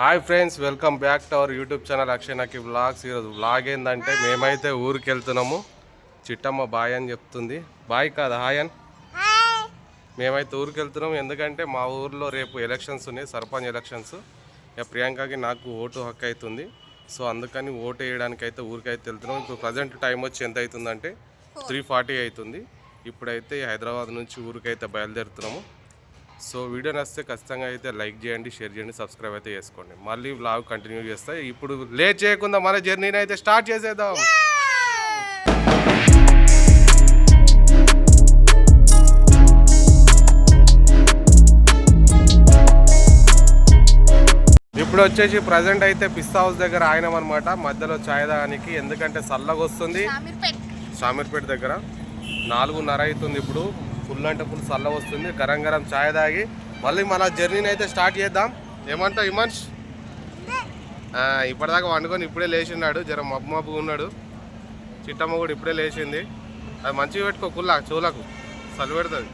Hi friends welcome back to our YouTube channel Akshay vlogs. ఈరోజు vlog ఏంటంటే మేమైతే ఊరికి వెళ్తున్నాము చిట్టమ్మ బాయ్ అని చెప్తుంది. బాయ్ కాదు? హాయ్ అని. మేమైతే ఊరికి వెళ్తున్నాం ఎందుకంటే మా ఊర్లో రేపు ఎలక్షన్స్ ఉన్నాయి సర్పంచ్ ఎలక్షన్స్ ప్రియాంకకి నాకు ఓటు హక్కు అవుతుంది సో అందుకని ఓటు వేయడానికి అయితే ఊరికి అయితే వెళ్తున్నాం ఇప్పుడు ప్రజెంట్ టైం వచ్చి ఎంత అవుతుందంటే త్రీ ఫార్టీ అవుతుంది. ఇప్పుడైతే హైదరాబాద్ నుంచి ఊరికి అయితే బయలుదేరుతున్నాము. సో వీడియో నచ్చితే ఖచ్చితంగా అయితే లైక్ చేయండి షేర్ చేయండి సబ్స్క్రైబ్ అయితే చేసుకోండి. మళ్ళీ వ్లాగ్ కంటిన్యూ చేస్తా. ఇప్పుడు లేట్ చేయకుండా మన జర్నీని అయితే స్టార్ట్ చేసేద్దాం. ఇప్పుడు వచ్చేసి ప్రజెంట్ అయితే పిస్తా హౌస్ దగ్గర ఆయనం అనమాట మధ్యలో ఛాయ్ తాగడానికి ఎందుకంటే చల్లగా వస్తుంది. షామీర్పేట దగ్గర నాలుగున్నర అవుతుంది ఇప్పుడు. ఫుల్ అంటే ఫుల్ చల్ల వస్తుంది. గరం గరం ఛాయ్ తాగి మళ్ళీ మన జర్నీని అయితే స్టార్ట్ చేద్దాం. ఏమంటావు హిమాన్స్ ఇప్పటిదాకా వండుకొని ఇప్పుడే లేచిన్నాడు జర మబ్బు మబ్బు ఉన్నాడు. చిట్టమ్మ కూడా ఇప్పుడే లేచింది. అది మంచిగా పెట్టుకో కుల్లా చెవులకు. చలి పెడుతుంది.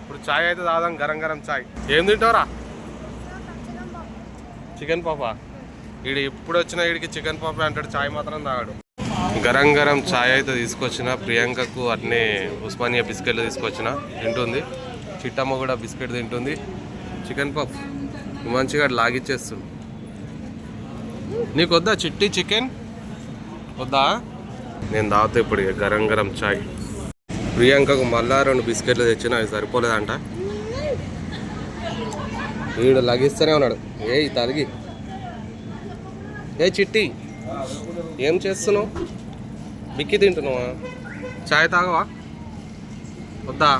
ఇప్పుడు ఛాయ్ అయితే తాదాం గరం గరం ఛాయ్ ఏం తింటావురా? చికెన్ పాపా? వీడు ఇప్పుడు వచ్చిన వీడికి చికెన్ పాపా అంటాడు ఛాయ్ మాత్రం తాగాడు. గరం గరం ఛాయ్ అయితే తీసుకొచ్చిన. ప్రియాంకకు అట్నే ఉస్మానియా బిస్కెట్లు తీసుకొచ్చిన. తింటుంది. చిట్టమ్మ కూడా బిస్కెట్ తింటుంది. Chicken puff. మంచిగా లాగిచ్చేస్తుంది నీకు వద్దా చిట్టి చికెన్? వద్దా? నేను తాగుతా ఇప్పుడు గరం గరం ఛాయ్. ప్రియాంకకు మళ్ళా రెండు బిస్కెట్లు తెచ్చిన. అవి సరిపోలేదంట. వీడు లగిస్తూనే ఉన్నాడు. ఏ తలిగి ఏ చిట్టి. ఏం చేస్తున్నావు? బిక్కి తింటున్నావా? చాయ్ తాగవా? వద్దా.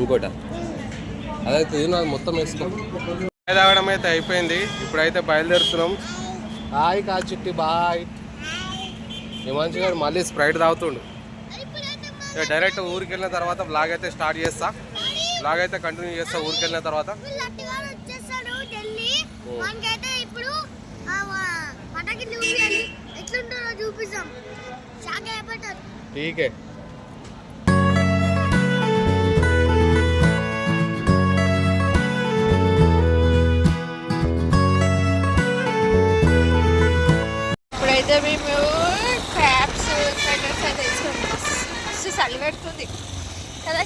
ఇంకోట అదైతే అది మొత్తం వేసుకో. చాయ్ తాగడం అయితే అయిపోయింది. ఇప్పుడైతే బయలుదేరుతున్నాం. హాయ్ కా చిట్టి బాయ్. ఈ మంచిగా మళ్ళీ స్ప్రైట్ తాగుతుండు. డైరెక్ట్ ఊరికి వెళ్ళిన తర్వాత బ్లాగ్ అయితే స్టార్ట్ చేస్తా. బ్లాగ్ అయితే కంటిన్యూ చేస్తా ఊరికి వెళ్ళిన తర్వాత? ఇప్పుడు చూపిస్తాం. ఠీకే. ఇప్పుడైతే మేము క్యాప్స్ స్వెటర్స్ అయితే మస్తు చలి పెడుతుంది. కదా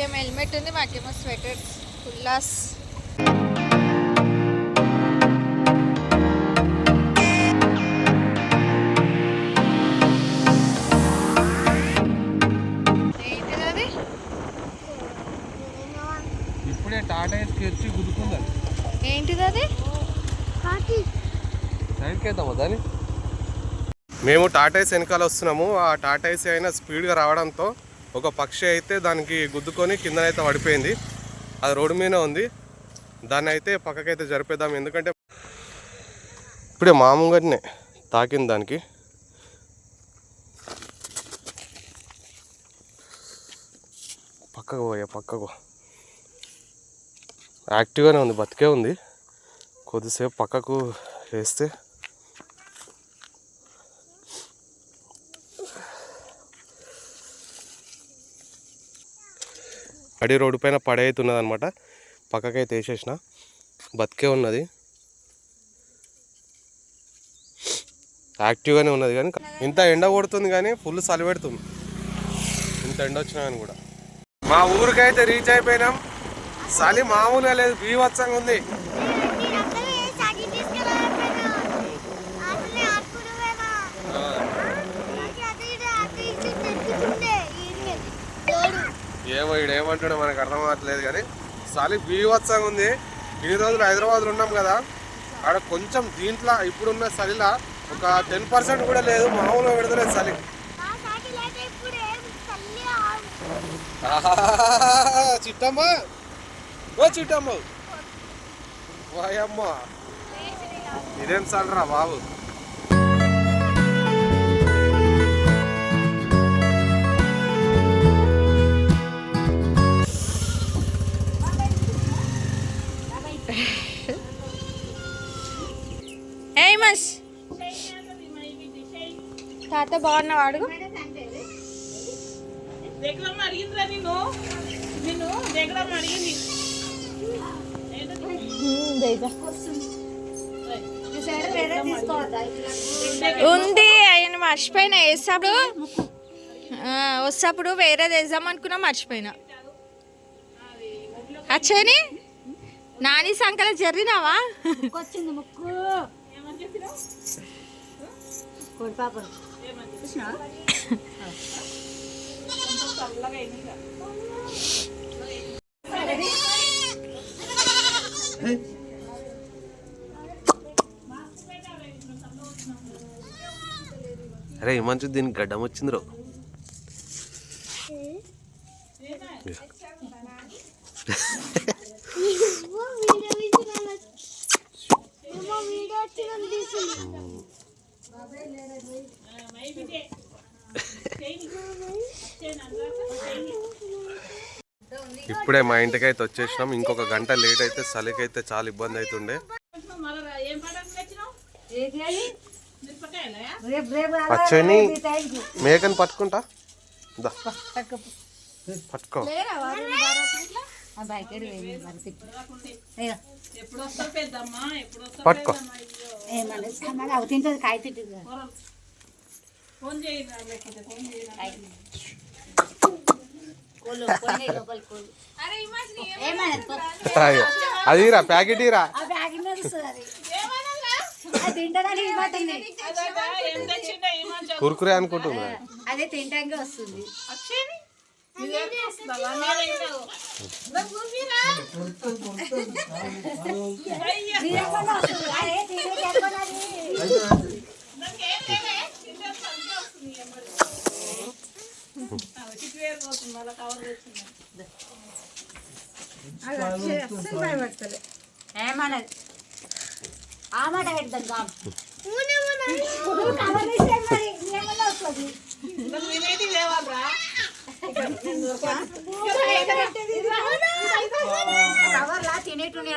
ఆయనకేమో హెల్మెట్ ఉంది మాకేమో స్వెటర్స్ కుల్లాస్. ఏంటిది అది ఇప్పుడే టాటా ఎస్కి వచ్చి గుద్దుకుంది? ఏంటిది అది సైడ్కి వేద్దామా దాన్ని? మేము టాటాయిస్ వెనకాల వస్తున్నాము. ఆ టాటాయిస్ అయినా స్పీడ్గా రావడంతో ఒక పక్షి అయితే దానికి గుద్దుకొని కిందనైతే పడిపోయింది. అది రోడ్డు మీద ఉంది. దాన్ని అయితే పక్కకైతే జరిపేద్దాం. ఎందుకంటే ఇప్పుడే మామూలుగానే తాకింది దానికి. పక్కకు పోయా పక్కకు. యాక్టివ్గానే ఉంది బతికే ఉంది. కొద్దిసేపు పక్కకు వేస్తే అడి రోడ్డు పైన పడేతున్నది అనమాట పక్కకైతే వేసేసిన. బతికే ఉన్నది. యాక్టివ్గానే ఉన్నది కానీ ఇంత ఎండ కొడుతుంది కానీ ఫుల్ చలి పెడుతుంది. ఇంత ఎండ వచ్చినా కానీ కూడా. మా ఊరికైతే రీచ్ అయిపోయినాం. చలి మామూలుగా లేదు. బీవత్సంగా ఉంది. ఏమో ఈడు ఏమంటాడో మనకు అర్థం అవ్వట్లేదు కానీ చలి బీవత్సంగా ఉంది. ఈ రోజులు హైదరాబాద్లో ఉన్నాం కదా ఆడ కొంచెం దీంట్లో ఇప్పుడున్న చలిలా ఒక టెన్ పర్సెంట్ కూడా లేదు మామూలుగా పెడతలేదు చలి చిట్టమ్మ. ఓ చిట్టమ్మ. వాయమ్మ ఇదేం చల్లరా బాబు? Hey, mas. టాటా అత్త బాగున్నావు అడుగు. దగ్గర అడిగిందిరా నిన్ను. నిన్ను దగ్గర అడిగింది. ఉంది ఆయన మర్చిపోయినా వేసాప్పుడు వస్తప్పుడు వేరేది వేద్దాం అనుకున్నా మర్చిపోయినా. అచ్చని నాని సంకల జరిగినావా? వచ్చింది ముక్కు. కోడి చూసినావా అరే మంచి దీనికి గడ్డం వచ్చింది రో ఇప్పుడే మా ఇంటికి అయితే వచ్చేసినాం. ఇంకొక గంట లేట్ అయితే చలికి అయితే చాలా ఇబ్బంది అవుతుండే అచ్చని మేకని పట్టుకుంటా? దా. పట్టుకో. బయట ఎప్పుడు వస్తావు పెద్దమ్మా ఎప్పుడు వస్తావు పట్టుకో. ఫోన్ ఏం తెచ్చిండే ఈ మంచి కురుకురే అనుకుంటున్నా. అదే తింటానికి వస్తుంది. అక్షయని నువ్వేం చేస్తున్నావా నేనేంటావు నాకు చూపిరా అయ్యా తినకుండా వస్తుంది అదే తినేది ఎక్కడది? నాకేం లేవే తింటే సంఖ్య వస్తుంది మరి చిట్టు వేరు పోతుంది మళ్ళీ కవర్ తెచ్చింది ఏమన్నది ఆ మాట పెడతాను కామ్ కవర్ ఏమన్నా వస్తుంది కవర్లా తినేటుని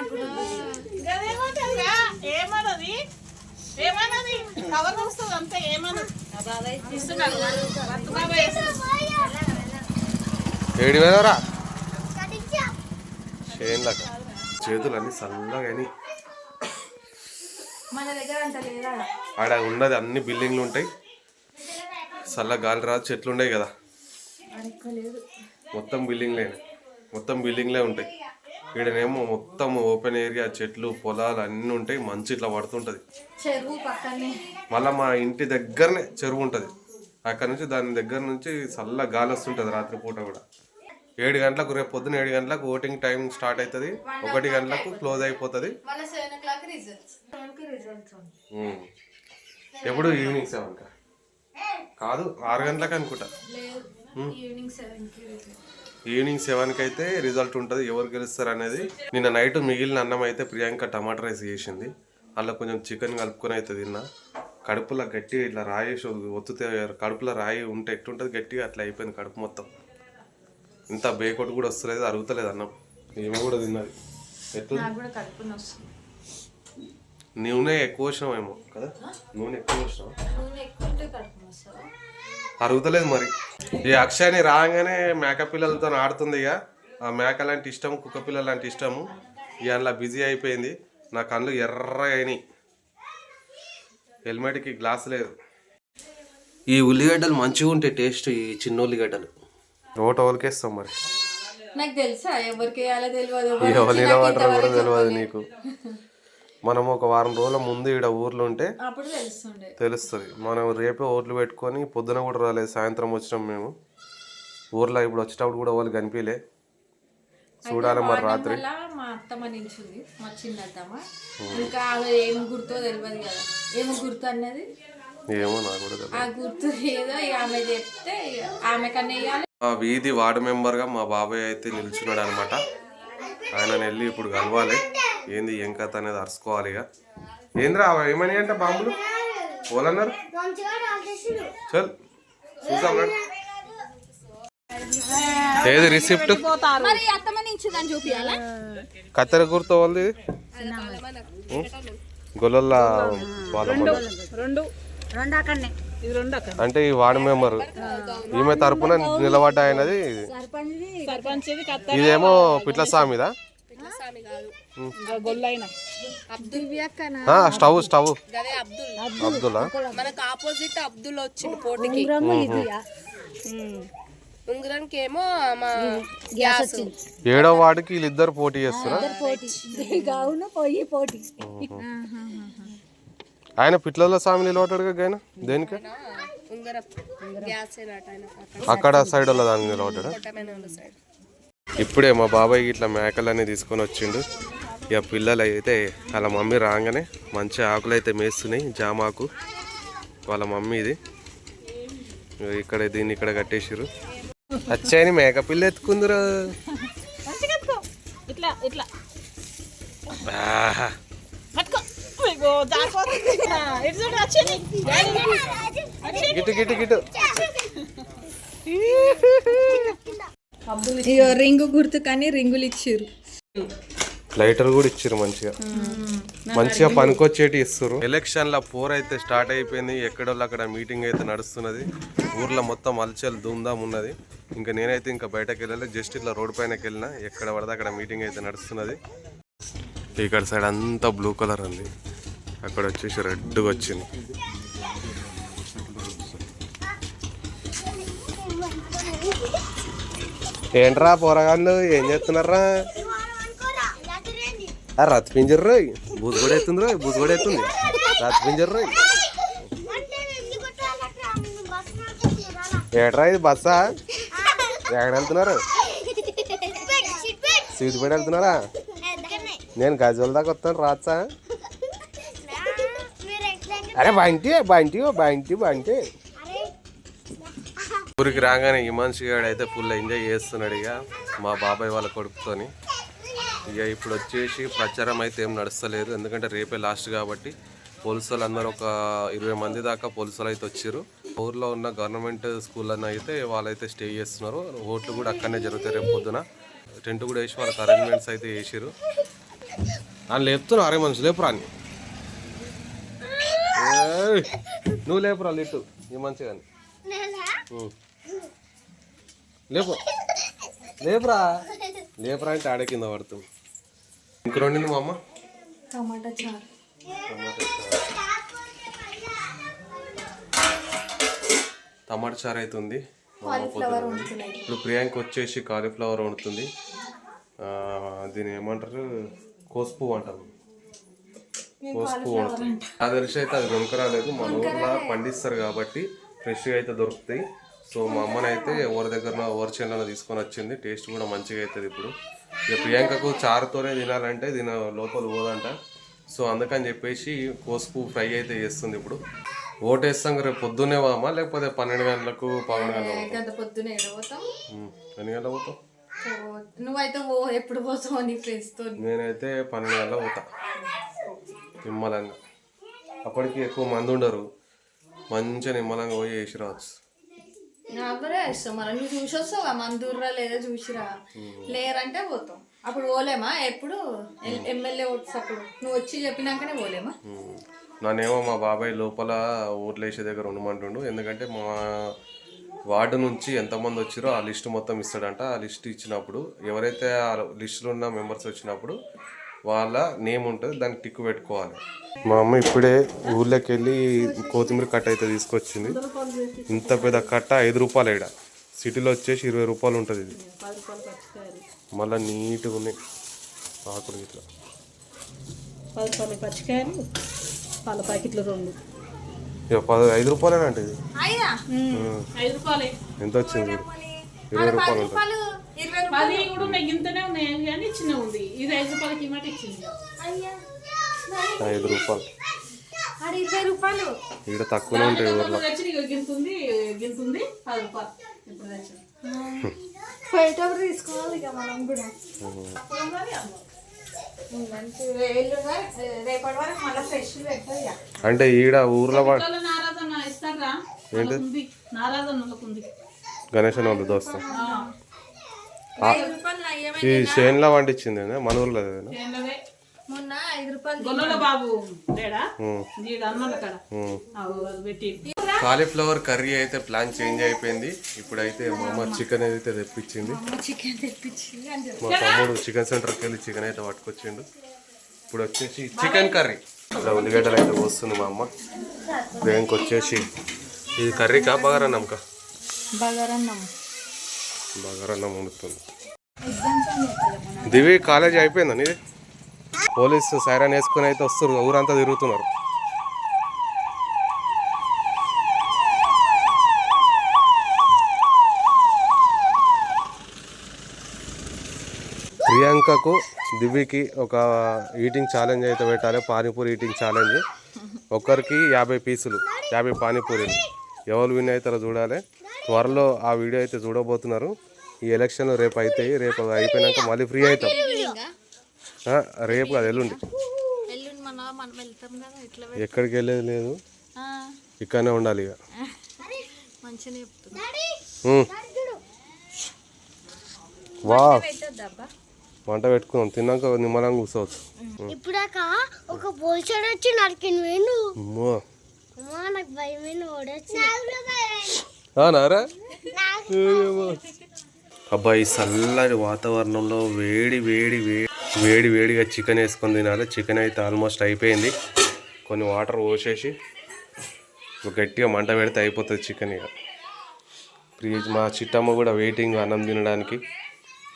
ఏమన్నది ఏమన్నది కవర్ వస్తుంది అంతే ఏమన్నది ఇస్తున్నాడు ఏడు వేలరా చేనులక. చేతులు అన్ని లేదా? ఆడ ఉన్నది అన్ని బిల్డింగ్లు ఉంటాయి. చల్ల గాలి రాదు చెట్లు ఉండయి కదా. మొత్తం బిల్డింగ్లే. మొత్తం బిల్డింగ్లే ఉంటాయి. ఈడనేమో మొత్తం ఓపెన్ ఏరియా చెట్లు పొలాలు అన్నీ ఉంటాయి. మంచి ఇట్లా పడుతుంటది. మళ్ళీ మా ఇంటి దగ్గరనే చెరువు ఉంటుంది. అక్కడ నుంచి దాని దగ్గర నుంచి చల్ల గాలి వస్తుంటుంది రాత్రిపూట కూడా. ఏడు గంటలకు రేపు పొద్దున ఏడు గంటలకు ఓటింగ్ టైం స్టార్ట్ అవుతుంది. ఒకటి గంటలకు క్లోజ్ అయిపోతుంది. ఎప్పుడు ఈవినింగ్ సెవెన్ కాదు ఆరు గంటలకు అనుకుంటా. ఈవినింగ్ సెవెన్కి అయితే రిజల్ట్ ఉంటుంది. ఎవరు గెలుస్తారు అనేది నిన్న నైట్ మిగిలిన అన్నం అయితే ప్రియాంక టమాటా రైస్ చేసింది. అందులో కొంచెం చికెన్ కలుపుకొని అయితే తిన్నా. కడుపులో గట్టి ఇట్లా రాయి ఒత్తుతే కడుపులో రాయి ఉంటే ఎట్టుంటుంది గట్టిగా అట్లా అయిపోయింది కడుపు మొత్తం. ఇంత బేకొట్టు కూడా వస్తలేదు అరుగుతలేదు అన్నం. ఏమో కూడా తిన్నది. ఎట్లా నాకు కూడా కడుపుని వస్తుంది. నూనె ఎక్కువ వచ్చినామేమో కదా? నూనె ఎక్కువ వచ్చినాం అరుగుతలేదు మరి. ఈ అక్షయని రాగానే మేక పిల్లలతో ఆడుతుంది ఇక. ఆ మేక లాంటి ఇష్టం కుక్క పిల్లల లాంటి ఇష్టము. ఇవాళ బిజీ అయిపోయింది. నా కళ్ళు ఎర్ర అయినాయి. హెల్మెట్కి గ్లాస్ లేదు. ఈ ఉల్లిగడ్డలు మంచిగా ఉంటాయి టేస్ట్ ఈ చిన్న ఉల్లిగడ్డలు. రోట ఓలికేస్తాం మరి? నాకు తెలుసా ఎవరికి వేయాలో తెలియదు నిలబడరో కూడా తెలియదు నీకు మనం ఒక వారం రోజుల ముందు ఇక్కడ ఊర్లో ఉంటే అప్పుడు తెలుస్తుండే. తెలుస్తుంది. మనం రేపే ఓట్లు పెట్టుకొని పొద్దున కూడా రాలేదు సాయంత్రం వచ్చినాం మేము. ఊర్లో ఇప్పుడు వచ్చేటప్పుడు కూడా వాళ్ళు కనిపించలే చూడాలి మరి రాత్రి. వల్ల మా అత్తమ్మ నించుంది మా చిన్నత్తమ్మ ఇంకా ఆమె ఏం గుర్తో తెలియదు కదా. ఏం గుర్తు అన్నది? ఏమో నాకు కూడా ఆ గుర్తు ఏదో ఇక ఆమె చెప్తే ఇక ఆమె కన్నా వేయాలి మా వీధి వార్డు మెంబర్గా మా బాబాయ్ అయితే నిల్చున్నాడు అనమాట ఆయన వెళ్ళి ఇప్పుడు కలవాలి. ఏంది ఏం కథ అనేది అరుచుకోవాలి ఇక. ఏంద్రా ఏమని అంటే బాంబులు? పోలన్నారు? చల్. చూసాం. ఏది రిసిప్ట్? కత్తెర గుర్తు వాళ్ళది? గొల్లల వాళ్ళ రెండు. అంటే ఈ వార్డు మెంబర్. ఈమె తరపున నిలబడ్డ అయినది సర్పంచ్ది. సర్పంచ్ ఇది కత్త ఇదేమో పిట్ల ఆ, స్టవ్ స్టవ్. అబ్దుల్. మనకు ఆపోజిట్ అబ్దుల్ వచ్చిండు పోటీకి. ఉంగరానికి ఏమో మా గ్యాస్ వచ్చింది. ఏడో వార్డుకి వీళ్ళిద్దరు పోటీ చేస్తున్నా పోటీ. పోయి పోటీ. ఆయన పిట్లలో సామి నిలబడ్డాడు ఆయన దేనికి? అక్కడ సైడ్ వాళ్ళ దాన్ని నిలబడ్డాడు? ఇప్పుడే మా బాబాయ్ ఇట్లా మేకలన్నీ తీసుకొని వచ్చిండు. ఇక పిల్లలు అయితే వాళ్ళ మమ్మీ రాగానే మంచి ఆకులు అయితే మేస్తున్నాయి జామాకు. వాళ్ళ మమ్మీ ఇది. ఇక్కడ దీన్ని ఇక్కడ కట్టేసిరు వచ్చాయని మేక పిల్ల ఎత్తుకుందిరా. ఇట్లా ఇట్లా. ఇగో దారిపోతుంది ఆ, ఇటు చూడు వచ్చింది గిటు గిటు గిటు ఇగో రింగు గుర్తు కానీ రింగులు ఇచ్చిర్రు. లైటర్ కూడా ఇచ్చారు మంచిగా. మంచిగా పనికొచ్చేటి ఇస్తారు ఎలక్షన్ల పోర్ అయితే స్టార్ట్ అయిపోయింది. ఎక్కడోళ్ళు అక్కడ మీటింగ్ అయితే నడుస్తున్నది. ఊర్లో మొత్తం అలచల్ ధూమ్ధామ్ ఉన్నది. ఇంకా నేనైతే ఇంకా బయటకు వెళ్ళాలి. జస్ట్ ఇట్లా రోడ్ పైనకి వెళ్ళిన. ఎక్కడ పడితే అక్కడ మీటింగ్ అయితే నడుస్తున్నది. ఇక్కడ సైడ్ అంతా బ్లూ కలర్ ఉంది. అక్కడ వచ్చేసి రెడ్గా వచ్చింది. ఏంట్రా పోరగాళ్ళు ఏం చేస్తున్నారా? రత్ పింజర్ రోయ్. బూజు కూడా అవుతుంది రోయ్ బూజు కూడా అవుతుంది రత్ పింజర్ రోయ్. ఏట్రా ఇది బస్సా? ఎక్కడ వెళ్తున్నారు? సీతుపేట వెళ్తున్నారా? నేను గజోల దాకా వస్తాను రాచ్చా అరే బంటి బంటి బంటి బంటి ఊరికి రాగానే హిమాన్షి గారు అయితే ఫుల్ ఎంజాయ్ చేస్తున్నాడు ఇక మా బాబాయ్ వాళ్ళ కొడుకుతోని. ఇక ఇప్పుడు వచ్చేసి ప్రచారం అయితే ఏం నడుస్తలేదు ఎందుకంటే రేపే లాస్ట్ కాబట్టి పోలీసులు అందరూ ఒక ఇరవై మంది దాకా పోలీసులు అయితే వచ్చారు ఊర్లో ఉన్న గవర్నమెంట్ స్కూల్లో అయితే వాళ్ళైతే స్టే చేస్తున్నారు. ఓట్లు కూడా అక్కడనే జరుగుతాయి రేపు పొద్దున. టెంట్ కూడా వేసి వాళ్ళకి అరేంజ్మెంట్స్ అయితే వేసారు అని లేపుతున్నారు అరే మనుషులు లేపురా అని. నువ్వు లేపురా లిట్టు ఈ మంచి కానీ లేపు. లేపురా. లేపురా అంటే ఆడే కింద పడుతుంది. ఇంక రెండింది మా అమ్మ? టమాటా చారు. టమాటా చారు అవుతుంది. ఇప్పుడు ప్రియాంక వచ్చేసి కాలీఫ్లవర్ వండుతుంది. ఆ, దీని ఏమంటారు? కోసుపు అంటారు. వండుతుంది అది తెలిసి అయితే అది కొనుక్కరాలేదు మన ఊర్లో పండిస్తారు కాబట్టి ఫ్రెష్గా అయితే దొరుకుతాయి. సో మా అమ్మనైతే ఎవరి దగ్గర ఎవరి చేనులో తీసుకొని వచ్చింది. టేస్ట్ కూడా మంచిగా అవుతుంది ఇప్పుడు. ఇక ప్రియాంకకు చారుతోనే తినాలంటే దీని లోపల పోదంట. సో అందుకని చెప్పేసి కోసుపు ఫ్రై అయితే చేస్తుంది ఇప్పుడు. ఓటేస్తాం రేపు పొద్దున్నే పోదామా? లేకపోతే పన్నెండు గంటలకు పదకొండు గంటలకు గంట పొద్దున ఎన్ని గంటలకు పోతాం? నువ్వైతే ఎప్పుడు పోతావు నీ నేనైతే పన్నెండు గంటలకు పోతా. నిమ్మలంగా. అప్పటికి ఎక్కువ మంది ఉండరు. మంచిగా నిమ్మలంగా పోయి వేసి రావచ్చు ఎవరే ఇష్టం. మరి నువ్వు చూసి వస్తావా? మందూర్రా లేదా చూసిరా లేరంటే పోతాం. అప్పుడు పోలేమా? ఎప్పుడు? ఎమ్మెల్యే ఓట్స్ అప్పుడు. నువ్వు వచ్చి చెప్పినాకనే పోలేమా. నన్నేమో మా బాబాయ్ లోపల వేసే దగ్గర ఉండమంటుండు. ఎందుకంటే మా వార్డు నుంచి ఎంతమంది వచ్చారో ఆ లిస్ట్ మొత్తం ఇస్తాడంట. ఆ లిస్ట్ ఇచ్చినప్పుడు ఎవరైతే ఆ లిస్టులో ఉన్న మెంబర్స్ వచ్చినప్పుడు వాళ్ళ నేమ్ ఉంటుంది దానికి టిక్ పెట్టుకోవాలి. మా అమ్మ ఇప్పుడే ఊర్లోకి వెళ్ళి కొత్తిమీర కట్ట అయితే తీసుకొచ్చింది. ఇంత పెద్ద కట్ట ఐదు రూపాయలు ఇక్కడ సిటీలో వచ్చేసి ఇరవై రూపాయలు ఉంటుంది ఇది. మళ్ళీ నీట్గా ఉన్నాయి. ఆకులు ఇట్లా పది పచ్చికాయలు పాల ప్యాకెట్లు రెండు ఇక పది ఐదు రూపాయలేనంట ఇది? అయినా ఐదు రూపాయలే. ఎంత వచ్చింది? ఇరవై రూపాయలు ఉంటుంది పది కూడా ఉన్నాయి గింతనే ఉన్నాయి కానీ చిన్న ఉంది. ఇది ఐదు రూపాయలకి మాట ఇచ్చింది. ఐదు రూపాయలు. ఆడ ఇరవై రూపాయలు. ఇక్కడ తక్కువనే ఉంటాయి ఊర్లో. గింతుంది గింతుంది పది రూపాయలు. ఇప్పుడు తీసుకోవాలి ఇక మనం కూడా. అంటే ఈడ ఊర్లో నారాధన ఇస్తారా నారాధన ఉంది గణేశన్ వాళ్ళు దోస్తం. ఈ చేన్లో వండించింది మన ఊర్లో? మొన్న ఐదు రూపాయలు బాబు కాలీఫ్లవర్ కర్రీ అయితే ప్లాన్ చేంజ్ అయిపోయింది. ఇప్పుడైతే మా అమ్మ చికెన్ అయితే తెప్పించింది. మా తమ్ముడు చికెన్ సెంటర్కి వెళ్ళి చికెన్ అయితే పట్టుకొచ్చిండు. ఇప్పుడు వచ్చేసి చికెన్ కర్రీ. ఇలా ఉల్లిగడ్డలు అయితే పోస్తుంది మా అమ్మ. దేనికి వచ్చేసి ఇది కర్రీకా? బగారన్నంకా బగారన్నం. బగారన్నం వండుతుంది దివి కాలేజీ అయిపోయిందా నీది? పోలీసు సైరన్ వేసుకుని అయితే వస్తున్నారు ఊరంతా తిరుగుతున్నారు. ప్రియాంకకు దివ్యకి ఒక ఈటింగ్ ఛాలెంజ్ అయితే పెట్టాలి పానీపూరి ఈటింగ్ ఛాలెంజ్ ఒక్కరికి యాభై పీసులు యాభై పానీపూరీలు. ఎవరు విన్ అవుతారో చూడాలి. త్వరలో ఆ వీడియో అయితే చూడబోతున్నారు. ఈ ఎలక్షన్ రేపు అవుతాయి రేపు అయిపోయినాక మళ్ళీ ఫ్రీ అవుతాం. రేపు కాదు ఎల్లుండి. ఎల్లుండి మన మనం వెళ్తాం కదా ఇట్లా ఎక్కడికి వెళ్ళేది లేదు. ఇక్కడనే ఉండాలి ఇక. వా. వంట పెట్టుకుందాం తిన్నాక నిమ్మలంగా కూర్చోవచ్చు. ఇప్పుడాక ఒక వచ్చి నరికిన నాకు భయమైన నారా. అబ్బాయి చల్లటి వాతావరణంలో వేడి వేడి వేడి వేడి వేడిగా చికెన్ వేసుకొని తినాలి. చికెన్ అయితే ఆల్మోస్ట్ అయిపోయింది. కొన్ని వాటర్ పోసేసి గట్టిగా మంట పెడితే అయిపోతుంది చికెన్ ఇక. ప్లీజ్ మా చిట్టమ్మ కూడా వెయిటింగ్ అన్నం తినడానికి.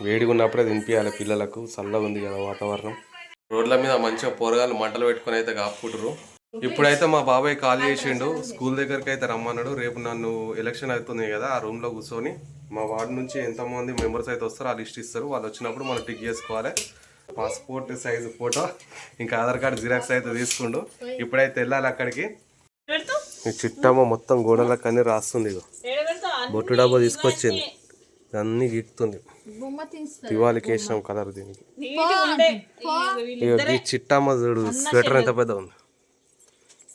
వేడిగా ఉన్నప్పుడే తినిపించాలి పిల్లలకు. చల్లగా ఉంది కదా వాతావరణం. రోడ్ల మీద మంచిగా పోరగాళ్ళు మంటలు పెట్టుకొని అయితే కాపుకుంటారు ఇప్పుడైతే మా బాబాయ్ కాల్ చేసిండు. స్కూల్ దగ్గరికి అయితే రమ్మన్నాడు. రేపు నన్ను ఎలక్షన్ అవుతుంది కదా ఆ రూమ్లో కూర్చొని మా వార్డు నుంచి ఎంతమంది మెంబర్స్ అయితే వస్తారో ఆ లిస్ట్ ఇస్తారు. వాళ్ళు వచ్చినప్పుడు మనం టిక్ చేసుకోవాలి. పాస్పోర్ట్ సైజు ఫోటో ఇంకా ఆధార్ కార్డు జిరాక్స్ అయితే తీసుకుండు. ఇప్పుడైతే వెళ్ళాలి అక్కడికి. ఈ చిట్టమ్మ మొత్తం గోడలకు అన్ని రాస్తుంది బొట్టు డబ్బా తీసుకొచ్చింది. అన్ని గీక్తుంది దివాళికి వేసినాం కలర్ దీనికి. ఈ చిట్టమ్మ చూడు స్వెటర్ ఎంత పెద్ద ఉంది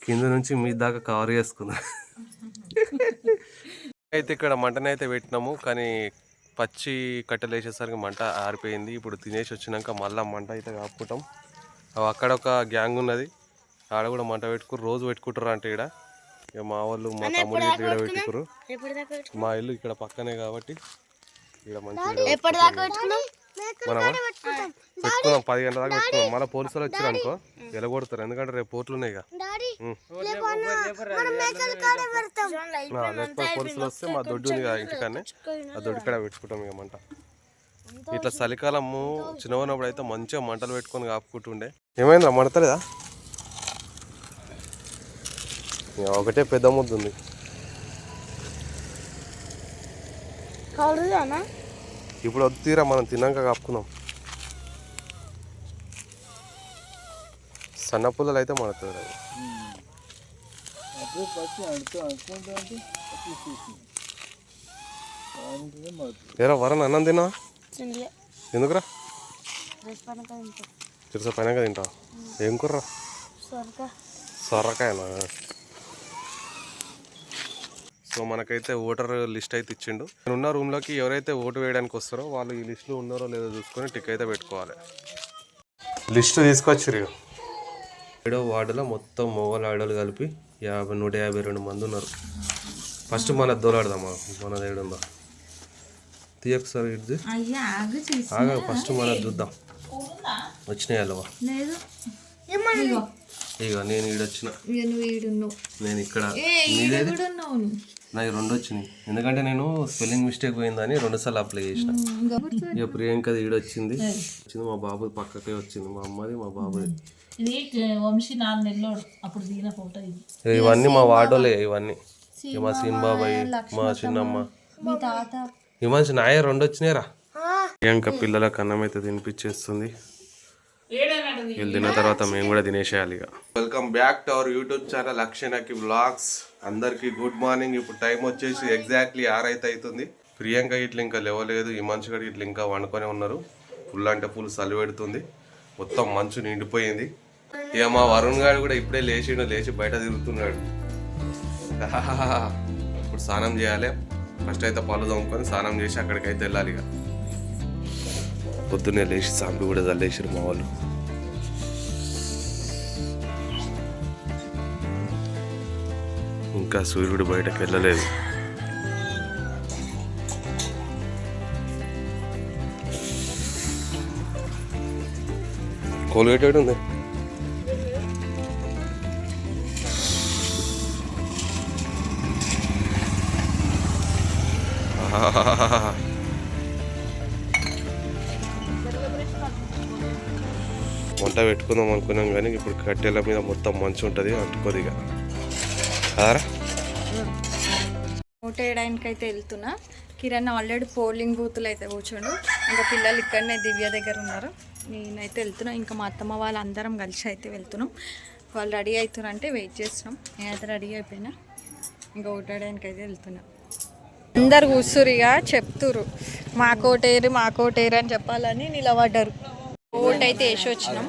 కింద నుంచి మీ దాకా కవర్ చేసుకుంది అయితే ఇక్కడ మంటనైతే పెట్టినాము కానీ పచ్చి కట్టెలు వేసేసరికి మంట ఆరిపోయింది. ఇప్పుడు తినేసి వచ్చినాక మళ్ళీ మంట అయితే కాపుకుంటాం. అవి అక్కడ ఒక గ్యాంగ్ ఉన్నది ఆడ కూడా మంట పెట్టుకురు రోజు పెట్టుకుంటారు అంటే ఇక్కడ ఇక మా వాళ్ళు మా తమ్ముడు ఇట్లా ఇక్కడ పెట్టుకురు మా ఇల్లు ఇక్కడ పక్కనే కాబట్టి ఇక్కడ మంచిగా ఎప్పటిదాకా పెట్టుకున్నాం పది గంటల దాకా పెట్టుకుందాం మళ్ళీ పోలీసులు వచ్చారు అనుకో ఎలగొడతారు ఎందుకంటే రేపు పోట్లు ఉన్నాయి పోలీసులు వస్తే మా దొడ్డు ఉంది కదా ఇంటికానే ఆ దొడ్డు కాడ పెట్టుకుంటాం ఇక మంట. ఇట్లా చలికాలము చిన్న ఉన్నప్పుడు అయితే మంచిగా మంటలు పెట్టుకొని కాపుకుంటుండే. ఏమైందా మంటలేదా ఇక ఒకటే పెద్ద ముద్దు ఉంది. ఇప్పుడు వద్దురా మనం తిన్నాక కాపుకుందాం. సన్న పుల్లలు అయితే మడుతుంది అది ఏరా వరన్ అన్నం తిన్నా ఎందుకురా తింటాం చిరుస పైన తింటావా ఏం కుర్రా సొరక సొరకాయనా సో మనకైతే ఓటర్ లిస్ట్ అయితే ఇచ్చిండు. నేను ఉన్న రూమ్లోకి ఎవరైతే ఓటు వేయడానికి వస్తారో వాళ్ళు ఈ లిస్టులో ఉన్నారో లేదో చూసుకొని టిక్ అయితే పెట్టుకోవాలి. లిస్ట్ తీసుకొచ్చిరు ఏడో వార్డులో మొత్తం మొగలు ఆడోళ్ళు కలిపి యాభై నూట యాభై రెండు మంది ఉన్నారు. ఫస్ట్ మన దోలాడదామా? మనది ఏడుందా తీయకు సార్ ఇది అయ్యా ఆగు ఫస్ట్ మనం చూద్దాం. వచ్చినాయి అల్లవా లేదు. ఇక నేను ఈడొచ్చిన. నేను ఇక్కడ ఈడ. నాకు రెండు వచ్చినాయి. ఎందుకంటే నేను స్పెల్లింగ్ మిస్టేక్ పోయిందని రెండు సార్లు అప్లై చేసిన. ఇంకా ప్రియాంకది ఈడొచ్చింది వచ్చింది. మా బాబు పక్కకే వచ్చింది. మా అమ్మది మా బాబుది ఇది వంశీ నెలలోడు అప్పుడు దిగిన ఫోటో ఇది. ఇవన్నీ మా వాడోలే ఇవన్నీ. మా సీన్ బాబాయ్ మా చిన్నమ్మ. ఈ మనిషి నాయ రెండు వచ్చినాయిరా ప్రియాంక పిల్లలకు అన్నం అయితే తినిపించేస్తుంది వీళ్ళు తిన్న తర్వాత మేము కూడా తినేసేయాలి ఇక welcome back to our YouTube channel అక్షయనకి blogs అందరికి గుడ్ మార్నింగ్. ఇప్పుడు టైం వచ్చేసి ఎగ్జాక్ట్లీ ఆరైతే అవుతుంది. ప్రియాంక ఇట్లా ఇంకా లేవలేదు. ఈ మనిషి గడి ఇట్లా ఇంకా వండుకొని ఉన్నారు. ఫుల్ అంటే ఫుల్ చలి పెడుతుంది. మొత్తం మంచు నిండిపోయింది. ఇక మా వరుణ్ గారు కూడా ఇప్పుడే లేచిండు లేచి బయట తిరుగుతున్నాడు. ఇప్పుడు స్నానం చేయాలి. ఫస్ట్ అయితే పళ్ళు తోముకొని స్నానం చేసి అక్కడికైతే వెళ్ళాలి ఇక. పొద్దున్నే లేచి సాంపి కూడా చల్లేసారు మా వాళ్ళు. ఇంకా సూర్యుడు బయటకు వెళ్ళలేదు. కోల్గేట్ ఉంది. వంట పెట్టుకుందాం అనుకున్నాం కానీ ఇప్పుడు కట్టెల మీద మొత్తం మంచు ఉంటుంది అంటుకోదు ఇక. ఓట్ వేయడానికి అయితే వెళ్తున్నా. కిరణ్ ఆల్రెడీ పోలింగ్ బూత్లు అయితే కూర్చోండు. ఇంకా పిల్లలు ఇక్కడనే దివ్య దగ్గర ఉన్నారు. నేనైతే వెళ్తున్నా. ఇంకా మా అత్తమ్మ వాళ్ళు అందరం కలిసి అయితే వెళ్తున్నాం. వాళ్ళు రెడీ అవుతున్నారంటే వెయిట్ చేస్తున్నాం. నేనైతే రెడీ అయిపోయినా. ఇంకా ఓటేయడానికి అయితే వెళ్తున్నా. అందరు ఇక చెప్తురు మా మాకోటేరు మా అని చెప్పాలని నిలబడ్డారు. ఓట్ అయితే వేసి వచ్చినాం.